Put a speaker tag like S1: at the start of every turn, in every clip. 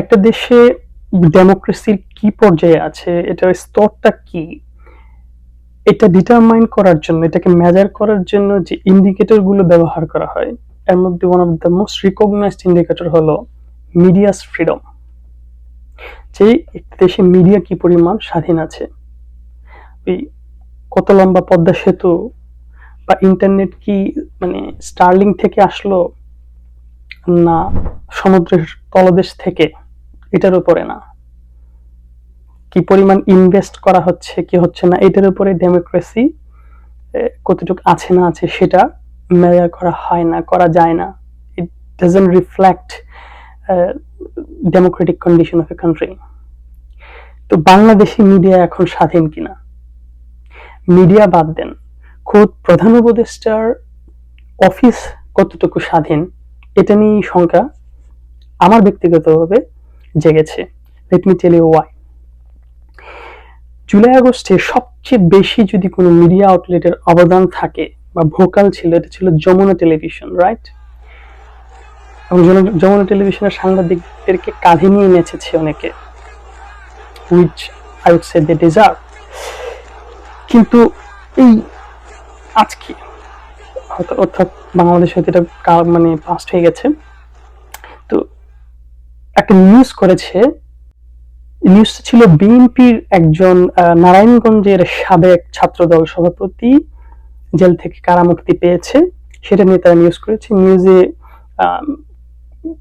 S1: একটা দেশে ডেমোক্রেসির কি পর্যায়ে আছে, এটার স্তরটা কি? এটা ডিটারমাইন করার জন্য, এটাকে মেজার করার জন্য যে ইন্ডিকেটরগুলো ব্যবহার করা হয়, এর মধ্যে one of the most recognised indicator হলো মিডিয়াস ফ্রিডম যে একটি দেশে মিডিয়া কি পরিমাণ স্বাধীন আছে? ওই কত লম্বা পদ্মা সেতু বা ইন্টারনেট কি মানে স্টার্লিং থেকে আসলো না সমুদ্রের তলদেশ থেকে? এটার উপরে না। কি পরিমাণ ইনভেস্ট করা হচ্ছে, কি হচ্ছে না, এটার উপরে ডেমোক্রেসি কতটুকু আছে না আছে সেটা মেজার করা হয় না, করা যায় না। It doesn't reflect democratic condition of a country তো বাংলাদেশি মিডিয়া এখন স্বাধীন কিনা? মিডিয়া বাদ দেন। খোদ প্রধান উপদেষ্টার অফিস কতটুকু স্বাধীন, এটা নিয়ে শঙ্কা। আমার ব্যক্তিগতভাবে জেগেছে। Let me tell you why July আগস্টে সবচেয়ে বেশি যদি কোনো মিডিয়া আউটলেটের অবদান থাকে বা ভোকাল ছিল, এটা ছিল যমুনা টেলিভিশন রাইট এবং যমুনা টেলিভিশনের সাংবাদিকদেরকে কাঁধে নিয়ে নেচেছে অনেকে which I would say they deserve কিন্তু এই আজকে, অর্থাৎ বাংলাদেশ হয়তো এটা মানে পাস্ট হয়ে গেছে। একটা নিউজ করেছে। নিউজটা ছিল বিএনপির একজন নারায়ণগঞ্জের সাবেক ছাত্রদল সভাপতি, জেল থেকে কারামুক্তি পেয়েছে সেটা নিয়ে তারা নিউজ করেছে। নিউজে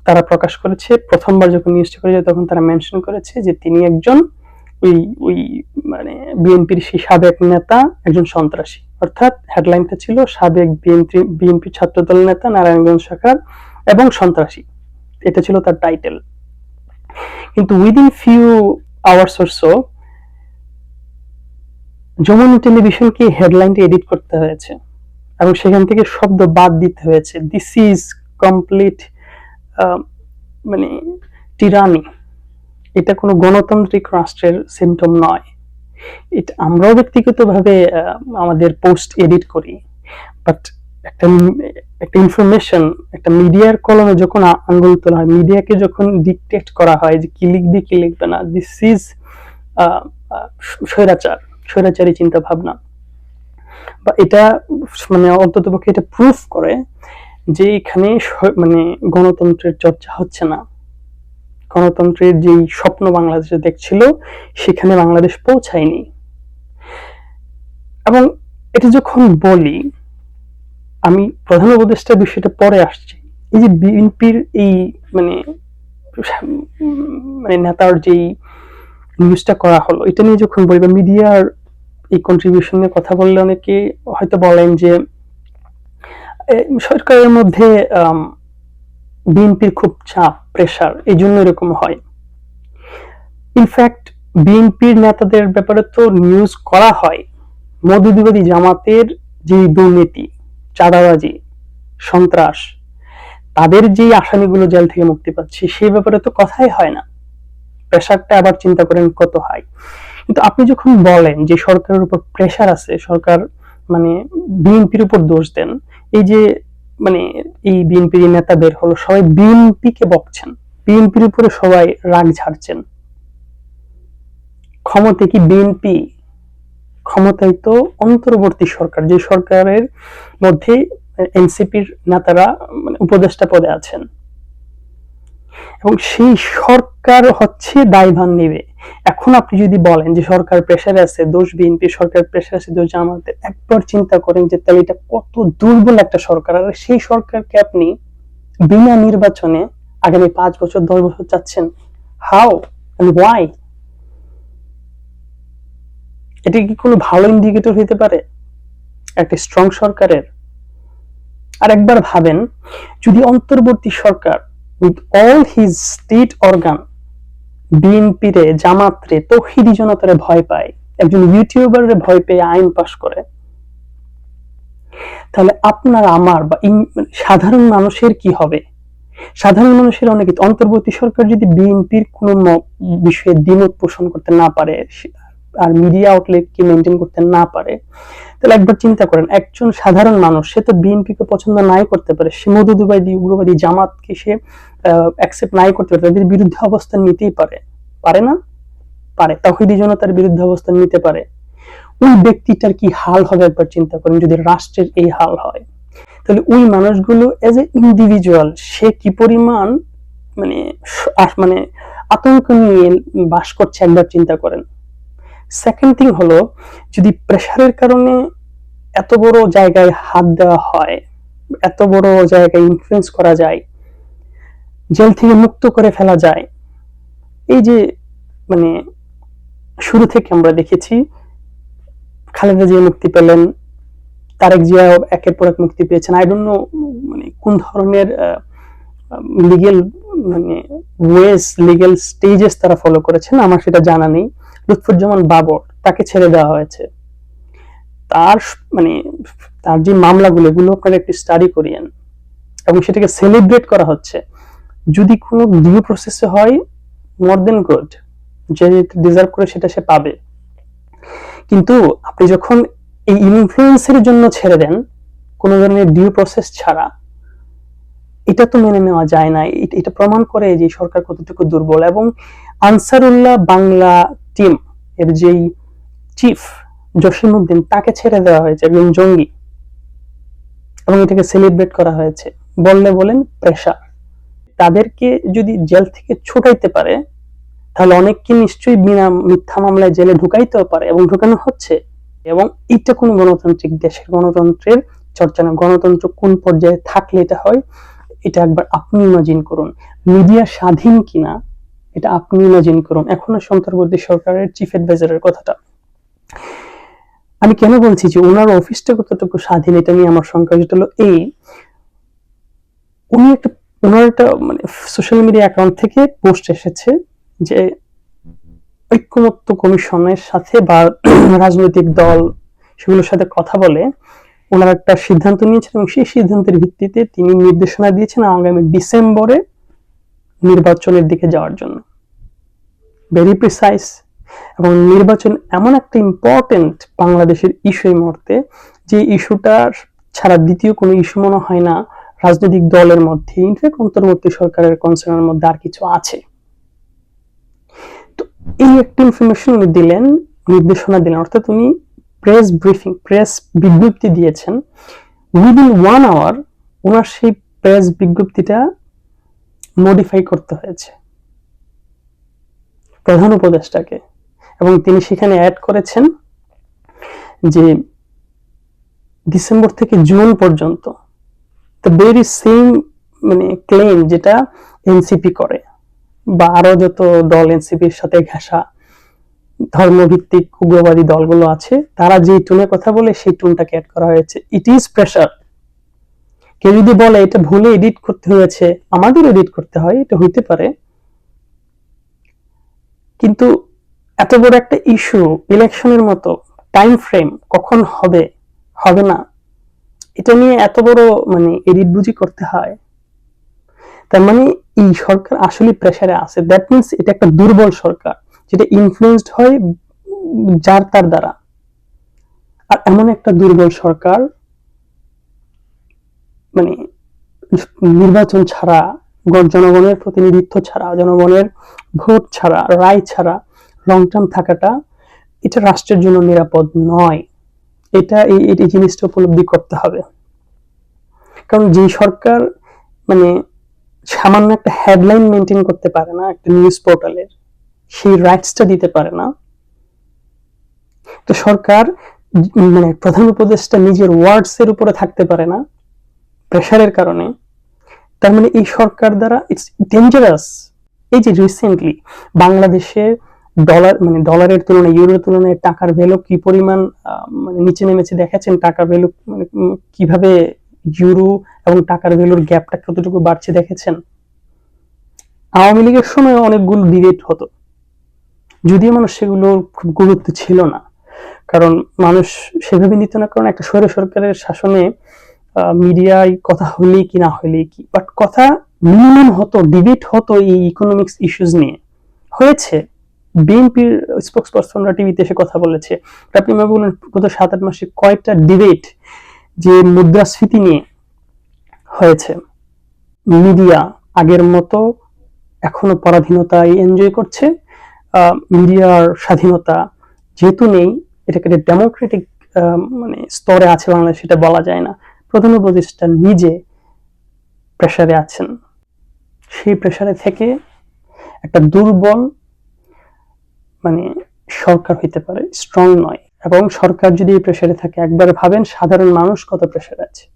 S1: তারা প্রকাশ করেছে, প্রথমবার যখন নিউজটা করেছে তখন তারা মেনশন করেছে যে তিনি একজন ওই ওই মানে বিএনপির সেই সাবেক নেতা, একজন সন্ত্রাসী। অর্থাৎ হেডলাইনটা ছিল সাবেক বিএনপি বিএনপি ছাত্রদল নেতা, নারায়ণগঞ্জ শাখার, এবং সন্ত্রাসী। এটা ছিল তার টাইটেল কিন্তু within few hours or so Jamuna টেলিভিশনকে হেডলাইনটা এডিট করতে হয়েছে এবং সেখান থেকে শব্দ বাদ দিতে হয়েছে। দিস ইজ কমপ্লিট মানে টিরানি এটা কোনো গণতান্ত্রিক রাষ্ট্রের সিমটম নয়। এটা আমরাও ব্যক্তিগতভাবে আমাদের পোস্ট এডিট করি। বাট একটা একটা ইনফরমেশন একটা মিডিয়ার কলমে যখন আঙ্গুল তোলা হয় মিডিয়াকে যখন ডিকটেট করা হয় যে কি লিখবে কি লিখবে না দিস ইজ স্বৈরাচার, স্বৈরাচারী চিন্তা ভাবনা বা এটা মানে অন্তত পক্ষে এটা প্রুফ করে যে এখানে মানে গণতন্ত্রের চর্চা হচ্ছে না। গণতন্ত্রের যেই স্বপ্ন বাংলাদেশে দেখছিল, সেখানে বাংলাদেশ পৌঁছায়নি। এবং এটা যখন বলি আমি প্রধান উপদেষ্টা বিষয়টা পরে আসছি। এই যে বিএনপির এই মানে মানে নেতার যেই নিউজটা করা হলো, এটা নিয়ে যখন বলি, বা মিডিয়ার এই কন্ট্রিবিউশন নিয়ে কথা বললে অনেকে হয়তো বলেন যে সরকারের মধ্যে বিএনপির খুব চাপ প্রেশার এই জন্য এরকম হয়। ইনফ্যাক্ট বিএনপির নেতাদের ব্যাপারে তো নিউজ করা হয়। মধুদিবাদী জামাতের যে দুর্নীতি চাঁদাবাজি, সন্ত্রাস, তাদের যে আসামিগুলো জেল থেকে মুক্তি পাচ্ছে, সেই ব্যাপারে তো কথাই হয় না। প্রেশারটা আবার চিন্তা করেন কত হয় কিন্তু আপনি যখন বলেন যে সরকারের উপর প্রেশার আছে, সরকার মানে বিএনপির উপর দোষ দেন, এই যে মানে এই বিএনপির নেতা বের হলো, সবাই বিএনপিকে বকছেন, বিএনপির উপরে সবাই রাগ ঝাড়ছেন। ক্ষমতা কি বিএনপি ক্ষমতায় তো অন্তর্বর্তী সরকার, যে সরকারের মধ্যে এনসিপির নেতারা মানে উপদেষ্টা পদে আছেন। এবং সেই সরকার হচ্ছে দায়ভার নেবে। এখন আপনি যদি বলেন যে সরকার প্রেশারে আছে, দোষ বিএনপি সরকার প্রেশার আছে, দোষ জামাতের একবার চিন্তা করেন যে তাহলে এটা কত দুর্বল একটা সরকার। আর সেই সরকারকে আপনি বিনা নির্বাচনে আগামী পাঁচ বছর, দশ বছর চাচ্ছেন। হাউ এন্ড ওয়াই এটা কি কোনো ভালো ইন্ডিকেটর হইতে পারে? একটা স্ট্রং সরকারের। আর একবার ভাবেন, যদি অন্তর্বর্তী সরকার with all his state organ বিএনপিরে জামাতরে, তৌহিদি জনতারে ভয় পায়, একজন ইউটিউবারের ভয় পেয়ে আইন পাশ করে, তাহলে আপনার, আমার বা সাধারণ মানুষের কি হবে? সাধারণ মানুষের অনেক অন্তর্বর্তী সরকার যদি বিএনপির কোন বিষয়ে দ্বিমত পোষণ করতে না পারে আর মিডিয়া আউটলেটকে মেনটেন করতে না পারে, তাহলে একবার চিন্তা করেন, একজন সাধারণ মানুষ, সে তো বিএনপিকে পছন্দ নাই করতে পারে, সে মধুদুবাদী উগ্রবাদী জামাতকে সে অ্যাকসেপ্ট নাই করতে পারে, তাদের বিরুদ্ধে অবস্থান নিতেই পারে। পারে না? পারে। তহিদি জনতার বিরুদ্ধে অবস্থান নিতে পারে। ওই ব্যক্তিটার কি হাল হবে একবার চিন্তা করেন, যদি রাষ্ট্রের এই হাল হয়? তাহলে ওই মানুষগুলো এজ এ ইন্ডিভিজুয়াল সে কি পরিমাণ মানে মানে আতঙ্ক নিয়ে বাস করছে একবার চিন্তা করেন? সেকেন্ড থিং হলো, যদি প্রেশারের কারণে এত বড় জায়গায় হাত দেওয়া হয়, এত বড় জায়গায় ইনফ্লুয়েন্স করা যায়, জেল থেকে মুক্ত করে ফেলা যায়, এই যে মানে শুরু থেকে আমরা দেখেছি, খালেদা জিয়া মুক্তি পেলেন, তারেক জিয়া একের পর এক মুক্তি পেয়েছেন। আই ডোন্ট নো মানে কোন ধরনের লিগেল মানে ওয়েস লিগেল স্টেজেস তারা ফলো করেছেন, আমার সেটা জানা নেই। লুৎফুজ্জামান বাবর তাকে ছেড়ে দেওয়া হয়েছে। তার মানে তার যে মামলাগুলো, এগুলো আপনারা একটু স্টাডি করিয়েন। এবং সেটাকে সেলিব্রেট করা হচ্ছে। যদি কোনো ডিউ প্রসেসে হয় মোর দেন গুড যে ডিজার্ভ করে সেটা সে পাবে। কিন্তু আপনি যখন এই ইনফ্লুয়েন্সের জন্য ছেড়ে দেন, কোনো ধরনের ডিউ প্রসেস ছাড়া, এটা তো মেনে নেওয়া যায় না। এটা প্রমাণ করে যে সরকার কতটুকু দুর্বল। এবং আনসারুল্লাহ বাংলা টিম এর যেই চিফ জসিমউদ্দিন তাকে ছেড়ে দেওয়া হয়েছে, একজন জঙ্গি। এবং এটাকে সেলিব্রেট করা হয়েছে। বললে বলেন প্রেশার তাদেরকে যদি জেল থেকে ছুটাইতে পারে, তাহলে অনেককে নিশ্চয়ই বিনা মিথ্যা মামলায় জেলে ঢুকাইতেও পারে এবং ঢুকানো হচ্ছে। এবং এটা কোন গণতান্ত্রিক দেশের গণতন্ত্রের চর্চা না। গণতন্ত্র কোন পর্যায়ে থাকলে এটা হয়, এটা একবার আপনি ইমাজিন করুন। মিডিয়া স্বাধীন কিনা এটা আপনি ইমাজিন করুন। এখনও সন্তর্বর্তী সরকারের চিফ অ্যাডভাইজারের কথাটা। আমি কেন বলছি যে ওনার অফিসটা কতটুকু স্বাধীন এটা নিয়ে আমার সংখ্যা যেটা হলো? এই উনি একটা, ওনার একটা মানে সোশ্যাল মিডিয়া অ্যাকাউন্ট থেকে পোস্ট এসেছে যে ঐক্যমত্য কমিশনের সাথে বা রাজনৈতিক দল সেগুলোর সাথে কথা বলে ওনারা একটা সিদ্ধান্ত নিয়েছেন এবং সেই সিদ্ধান্তের ভিত্তিতে তিনি নির্দেশনা দিয়েছেন আগামী ডিসেম্বরে নির্বাচনের দিকে যাওয়ার জন্য। ভেরি প্রিসাইজ এবং নির্বাচন এমন একটা ইম্পর্টেন্ট বাংলাদেশের ইস্যু এই মুহূর্তে, যে ইস্যুটা ছাড়া দ্বিতীয় কোনো ইস্যু মনে হয় না, রাজনৈতিক দলের মধ্যে ইনফ্যাক্ট অন্তর্বর্তী সরকারের কনসার্নের মধ্যে আর কিছু আছে। তো এই একটা ইনফরমেশন উনি দিলেন, নির্দেশনা দিলেন, অর্থাৎ উনি প্রেস ব্রিফিং প্রেস বিজ্ঞপ্তি দিয়েছেন। উইদিন ওয়ান আওয়ার ওনার সেই প্রেস বিজ্ঞপ্তিটা মডিফাই করতে হয়েছে। প্রধান উপদেষ্টাকে। এবং তিনি সেখানে অ্যাড করেছেন যে ডিসেম্বর থেকে জুন পর্যন্ত দ্য ভেরি সেম মানে ক্লেম যেটা এনসিপি করে বা আরও যত দল এনসিপির সাথে ঘেঁষা ধর্মভিত্তিক উগ্রবাদী দলগুলো আছে, তারা যে টুনে কথা বলে সেই টুনটাকে অ্যাড করা হয়েছে। ইট ইজ প্রেশার কেউ যদি বলে, এটা ভুলে এডিট করতে হয়েছে, আমাদের এডিট করতে হয়, এটা হইতে পারে। কিন্তু এত বড় একটা ইস্যু ইলেকশনের মতো টাইম ফ্রেম কখন হবে হবে না, এটা নিয়ে এত বড় মানে এডিট বুঝি করতে হয়। তার মানে এই সরকার আসলে প্রেসারে আছে। দ্যাট মিনস এটা একটা দুর্বল সরকার, যেটা ইনফ্লুয়েসড হয় যার তার দ্বারা। আর এমন একটা দুর্বল সরকার মানে নির্বাচন ছাড়া জনগণের প্রতিনিধিত্ব ছাড়া, জনগণের ভোট ছাড়া, রায় ছাড়া লং টার্ম থাকাটা এটা রাষ্ট্রের জন্য নিরাপদ নয়। এটা এই এই জিনিসটা উপলব্ধি করতে হবে। কারণ যে সরকার মানে সামান্য একটা হেডলাইন মেনটেন করতে পারে না, একটা নিউজ পোর্টালের সেই রাইটসটা দিতে পারে না। তো সরকার মানে প্রধান উপদেষ্টা নিজের ওয়ার্ডস এর উপরে থাকতে পারে না। প্রেশারের কারণে, তার মানে এই সরকার দ্বারা ইটস ডেঞ্জারাস এই যে রিসেন্টলি বাংলাদেশে ডলার মানে ডলারের তুলনায় ইউরোর তুলনায় টাকার ভ্যালু কি পরিমাণ মানে নিচে নেমেছে দেখাচ্ছেন? টাকার ভ্যালু মানে কীভাবে ইউরো এবং টাকার ভ্যালুর গ্যাপটা কতটুকু বাড়ছে দেখেছেন? আওয়ামী লীগের সময় অনেকগুলো ডিবেট হতো। যদিও মানুষ সেগুলোর খুব গুরুত্ব ছিল না। কারণ মানুষ সেভাবে নিত না, কারণ একটা স্বৈর সরকারের শাসনে মিডিয়ায় কথা হইলেই কি, না হইলেই কি? বাট কথা মিনিমাম হতো ডিবেট হতো এই ইকোনমিক্স ইস্যুজ নিয়ে। হয়েছে। বিএনপির স্পোক্স পার্সনরা টিভিতে এসে কথা বলেছে। আপনি আমাকে বলুন গত সাত আট মাসে কয়টা ডিবেট যে মুদ্রাস্ফীতি নিয়ে হয়েছে। মিডিয়া আগের মতো এখনও পরাধীনতায় এনজয় করছে। মিডিয়ার স্বাধীনতা যেহেতু নেই, এটাকে ডেমোক্রেটিক মানে স্তরে আছে বাংলাদেশ, সেটা বলা যায় না। প্রধান উপদেষ্টা নিজে প্রেসারে আছেন। সেই প্রেসারে থেকে একটা দুর্বল মানে সরকার হইতে পারে স্ট্রং নয়। এবং সরকার যদি এই প্রেসারে থাকে, একবার ভাবেন সাধারণ মানুষ কত প্রেসারে আছে।